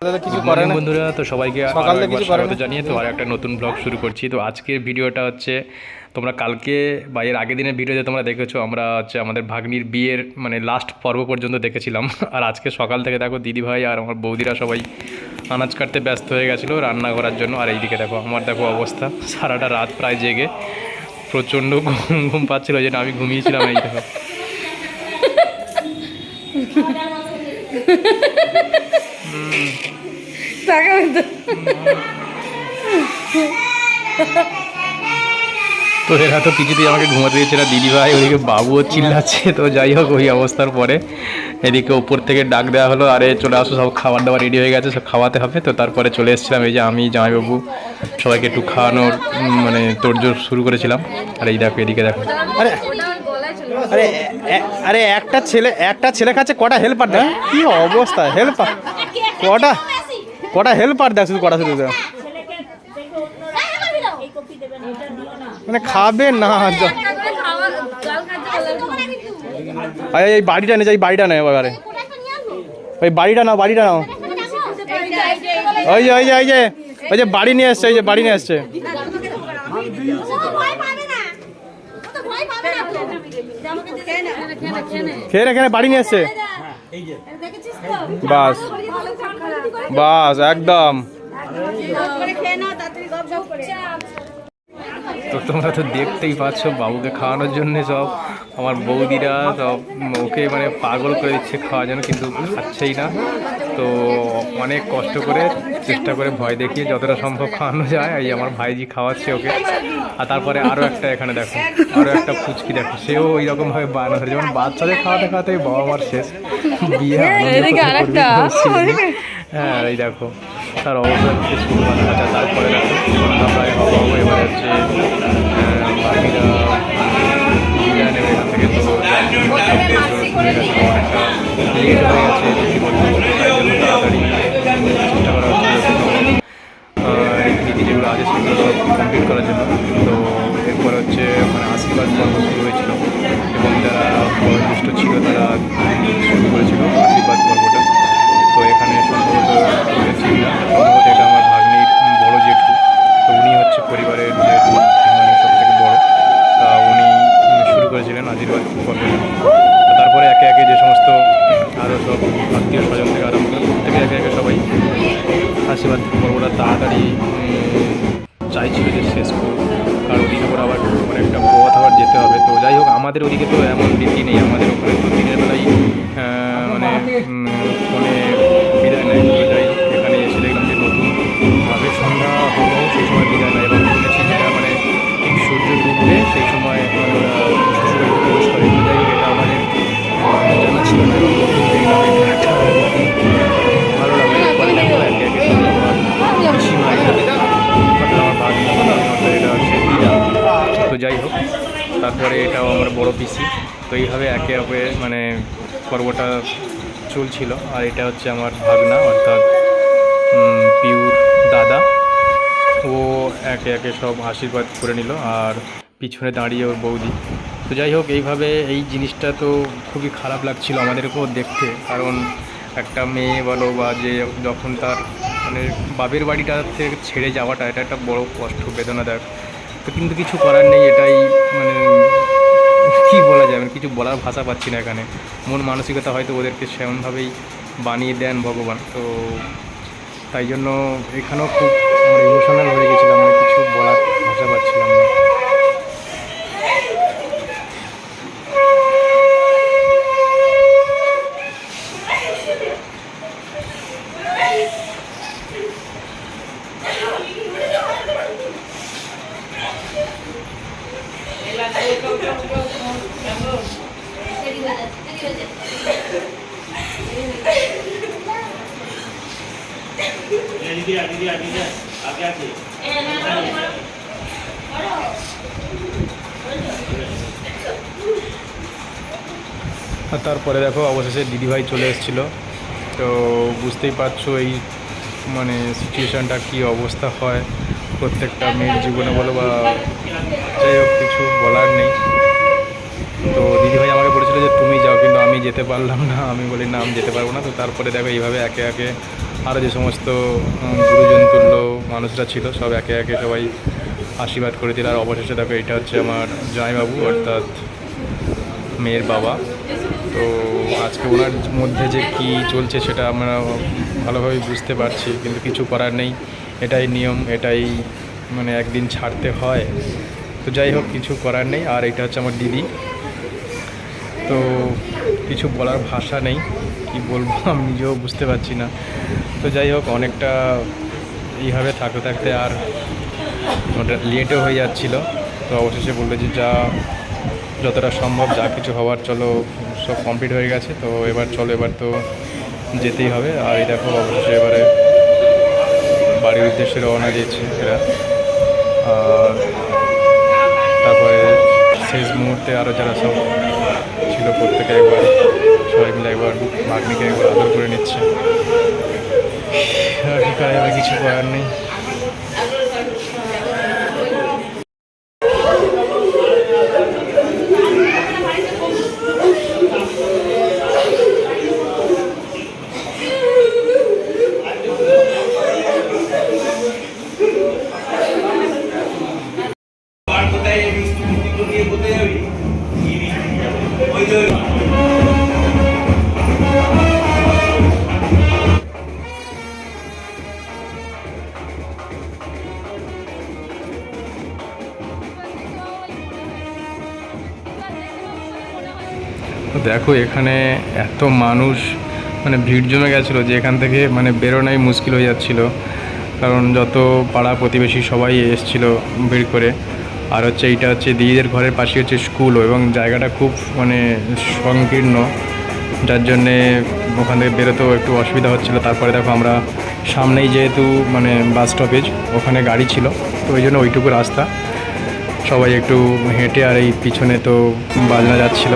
কিছু করে না বন্ধুরা তো সবাইকে সকাল কিছু স্বাগত জানিয়ে তো আর একটা নতুন ব্লগ শুরু করছি। তো আজকের ভিডিওটা হচ্ছে তোমরা কালকে বা এর আগের দিনের ভিডিওতে তোমরা দেখেছ আমরা হচ্ছে আমাদের ভাগ্নির বিয়ের মানে লাস্ট পর্ব পর্যন্ত দেখেছিলাম। আর আজকে সকাল থেকে দেখো দিদিভাই আর আমার বৌদিরা সবাই আনাজ কাটতে ব্যস্ত হয়ে গেছিল রান্না করার জন্য। আর এইদিকে দেখো আমার দেখো অবস্থা সারাটা রাত প্রায় জেগে প্রচণ্ড ঘুম ঘুম পাচ্ছিল যে আমি ঘুমিয়েছিলাম এই দেখো। তাকাবেন তো। তো এরা তো কিছুতেই আমাকে ঘুমাতে দিচ্ছে না দিদিভাই ওদিকে বাবুও চিল্লাচ্ছে তো যাই হোক ওই অবস্থার পরে। এদিকে উপর থেকে ডাক দেওয়া হলো আরে চলে আসো সব খাবার দাবার রেডি হয়ে গেছে সব খাওয়াতে হবে। তো তারপরে চলে এসেছিলাম এই যে আমি জামাইবাবু সবাইকে একটু খাওয়ানোর মানে তোড়জোড় শুরু করেছিলাম। আর এই দেখো এদিকে দেখো। আরে আরে আরে একটা ছেলে একটা ছেলে কাছে কটা হেল্পার দেখ? কি অবস্থা হেল্পার কটা? কটা হেল্পার দেখ শুধু কটা শুধু মানে খাবে না আরে এই বাড়িটা নে এই বাড়িটা নেই এবারে। ওই বাড়িটা নাও বাড়িটা নাও। ওই যে ওই যে ওই যে ওই যে বাড়ি নিয়ে এসছে ওই যে বাড়ি নিয়ে এসছে। খেয়ে খেয়ে বাড়ি নিয়ে এসছে। বাস। বাস একদম। তো তোমরা তো দেখতেই পাচ্ছ বাবুকে খাওয়ানোর জন্য সব। আমার বৌদিরা সব ওকে মানে পাগল করে দিচ্ছে খাওয়ার জন্য কিন্তু খাচ্ছেই না। তো অনেক কষ্ট করে চেষ্টা করে ভয় দেখিয়ে যতটা সম্ভব খাওয়ানো যায়। এই আমার ভাইজি খাওয়াচ্ছে ওকে। আর তারপরে আরও একটা এখানে দেখো আরও একটা ফুচকি দেখো। সেও ওই রকমভাবে বায়না ধরে যেমন বাচ্চাদের খাওয়াতে খাওয়াতে বাবা মার শেষ। বিয়ে হ্যাঁ এই দেখো তার অবস্থা স্কুল বাচ্চা তারপরে দেখো আমরা হব এবার হচ্ছে নেবে এখান থেকে তো অনেকটা তাড়াতাড়ি সব থেকে তা উনি শুরু করেছিলেন আশীর্বাদ তারপরে একে একে যে সমস্ত আরও সব আত্মীয় স্বজন থেকে একে একে সবাই আশীর্বাদ তাড়াতাড়ি যে শেষ আবার যেতে হবে, তো যাই হোক, আমাদের ওদিকে তো এমন রীতি নেই। বড় পিসি তো এইভাবে একে অপরে মানে পর্বটা চলছিল। আর এটা হচ্ছে আমার ভাগনা, অর্থাৎ পিউর দাদা। ও একে একে সব আশীর্বাদ করে নিল, আর পিছনে দাঁড়িয়ে ওর বৌদি। তো যাই হোক, এইভাবে এই জিনিসটা তো খুবই খারাপ লাগছিল আমাদেরকেও দেখতে। কারণ একটা মেয়ে বলো বা যে যখন তার মানে বাপের বাড়িটা থেকে ছেড়ে যাওয়াটা, এটা একটা বড় কষ্ট, বেদনাদায়ক। তো কিন্তু কিছু করার নেই, এটাই মানে কী বলা যায়? মানে কিছু বলার ভাষা পাচ্ছি না এখানে। মন মানসিকতা হয়তো ওদেরকে সেমনভাবেই বানিয়ে দেন ভগবান। তো তাই জন্য এখানেও খুব ইমোশনাল হয়ে গেছিলাম মানে কিছু বলার ভাষা পাচ্ছিলাম না। আর তারপরে দেখো অবশেষে দিদিভাই চলে এসেছিল। তো বুঝতেই পারছ এই মানে সিচুয়েশানটা কী অবস্থা হয় প্রত্যেকটা মেয়ের জীবনে বলো বা যাই হোক, কিছু বলার নেই। তো দিদিভাই আমাকে বলেছিলো যে তুমি যাও, কিন্তু আমি যেতে পারলাম না। আমি বলি, না, আমি যেতে পারব না। তো তারপরে দেখো এইভাবে একে একে আরও যে সমস্ত গুরুজন তুল্য মানুষরা ছিল, সব একে একে সবাই আশীর্বাদ করে দিল। আর অবশেষে দেখো এটা হচ্ছে আমার জামাইবাবু, অর্থাৎ মেয়ের বাবা। তো আজকে ওনার মধ্যে যে কি চলছে সেটা আমরা ভালোভাবে বুঝতে পারছি, কিন্তু কিছু করার নেই। এটাই নিয়ম, এটাই মানে একদিন ছাড়তে হয়। তো যাই হোক, কিছু করার নেই। আর এটা হচ্ছে আমার দিদি। তো কিছু বলার ভাষা নেই। কি বলব, আমি নিজেও বুঝতে পারছি না। তো যাই হোক, অনেকটা এইভাবে থাকতে থাকতে আর ওটা লেটও হয়ে যাচ্ছিল। তো অবশেষে বলল যে যা, যতটা সম্ভব যা কিছু হওয়ার চলো সব কমপ্লিট হয়ে গেছে, তো এবার চলো, এবার তো যেতেই হবে। আর এই দেখো অবশেষে এবারে বাড়ির উদ্দেশ্যে রওনা দিয়েছে এরা। আর তারপরে শেষ মুহূর্তে আরও যারা সব ছিল প্রত্যেকে একবার, সবাই মিলে একবার ভাগ্নিকে একবার আদর করে নিচ্ছে। আর কিছু করার নেই। দেখো, এখানে এত মানুষ মানে ভিড় জমে গেছিল যে এখান থেকে মানে বেরোনোই মুশকিল হয়ে যাচ্ছিল। কারণ যত পাড়া প্রতিবেশী সবাই এসছিল ভিড় করে। আর হচ্ছে এইটা হচ্ছে দিদিদের ঘরের পাশে হচ্ছে স্কুলও এবং জায়গাটা খুব মানে সংকীর্ণ। যার জন্যে ওখান থেকে বেরোতেও একটু অসুবিধা হচ্ছিল। তারপরে দেখো আমরা সামনেই যেহেতু মানে বাস স্টপেজ ওখানে গাড়ি ছিল। তো ওই জন্য ওইটুকু রাস্তা। সবাই একটু হেঁটে আর এই পিছনে তো বাজনা যাচ্ছিল।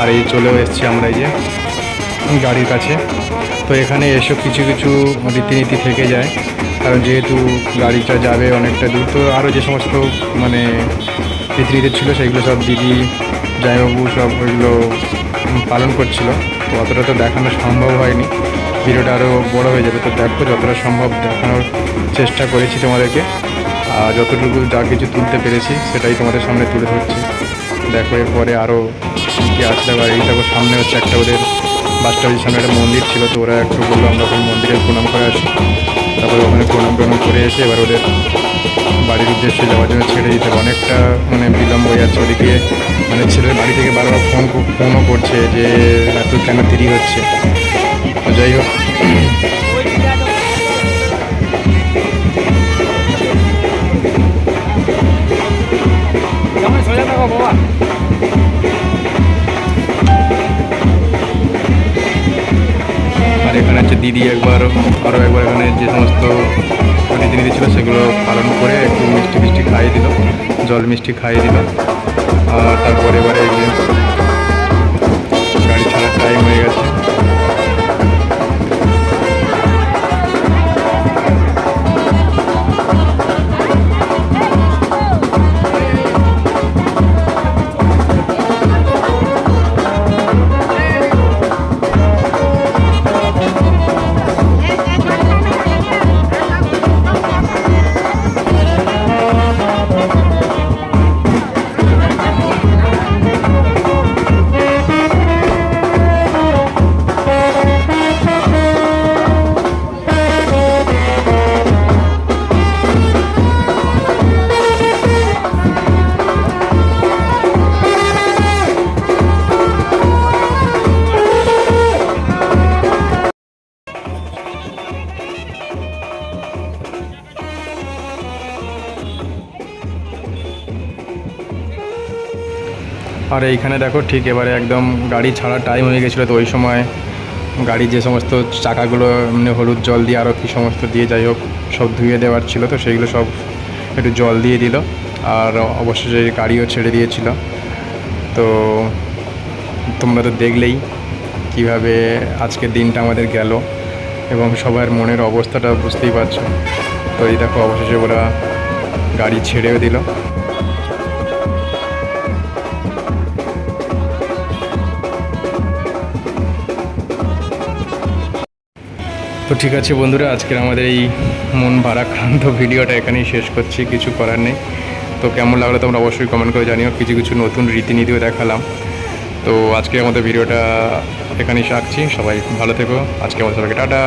আর এই চলেও এসছি আমরা এই যে গাড়ির কাছে। তো এখানে এসব কিছু কিছু রীতিনীতি থেকে যায়। কারণ যেহেতু গাড়িটা যাবে অনেকটা দূর, তো আরও যে সমস্ত মানে রীতিনীতি ছিল সেগুলো সব দিদি, জামাইবাবু সব ওইগুলো পালন করছিল। তো অতটা তো দেখানো সম্ভব হয়নি। ভিডিওটা আরও বড় হয়ে যাবে। তো দেখো যতটা সম্ভব দেখানোর চেষ্টা করেছি তোমাদেরকে। যতটুকু যা কিছু তুলতে পেরেছি, সেটাই তোমাদের সামনে তুলে ধরছি। দেখো, এরপরে আরও কি আসলে আবার এই দেখো, সামনে হচ্ছে একটা ওদের স্টপের সামনে একটা মন্দির ছিল, তো ওরা একটু বলল, আমরা ওখানে মন্দিরে প্রণাম করে আসি। তারপরে ওখানে প্রণাম প্রণাম করে এসে এবার ওদের বাড়ির উদ্দেশ্যে যাওয়ার জন্য ছেড়ে দিতে অনেকটা মানে বিলম্ব হয়ে যাচ্ছে ওদিকে। মানে ছেলের বাড়ি থেকে বারবার ফোন ফোনও করছে যে এত কেন দেরি হচ্ছে। যাই হোক আর এখানে হচ্ছে দিদি একবার আরও একবার এখানে যে সমস্ত রীতিনীতি ছিল সেগুলো পালন করে একটু মিষ্টি মিষ্টি খাইয়ে দিল, জল মিষ্টি খাইয়ে দিল। আর তারপরে এবারে গাড়ি ছাড়ার টাইম হয়ে গেছে আর এইখানে দেখো ঠিক এবারে একদম গাড়ি ছাড়ার টাইম হয়ে গেছিল, তো ওই সময় গাড়ির যে সমস্ত চাকাগুলো এমনি হলুদ জল দিয়ে আরও কী সমস্ত দিয়ে যাই হোক, সব ধুয়ে দেওয়ার ছিল, তো সেইগুলো সব একটু জল দিয়ে দিল। আর অবশ্যই গাড়িও ছেড়ে দিয়েছিল। তো তোমরা তো দেখলেই কীভাবে আজকের দিনটা আমাদের গেল এবং সবার মনের অবস্থাটা বুঝতেই পারছ। তো এই দেখো, অবশেষে ওরা গাড়ি ছেড়েও দিল। তো ঠিক আছে বন্ধুরা, আজকের আমাদের এই মন ভারাক্রান্ত ভিডিওটা এখানেই শেষ করছি, কিছু করার নেই। তো কেমন লাগল তোমরা অবশ্যই কমেন্ট করে জানিও, কিছু কিছু নতুন রীতিনীতিও দেখালাম। তো আজকে আমাদের ভিডিওটা এখানেই রাখছি সবাই ভালো থেকো আজকে আমাদের সবাইকে টাটা।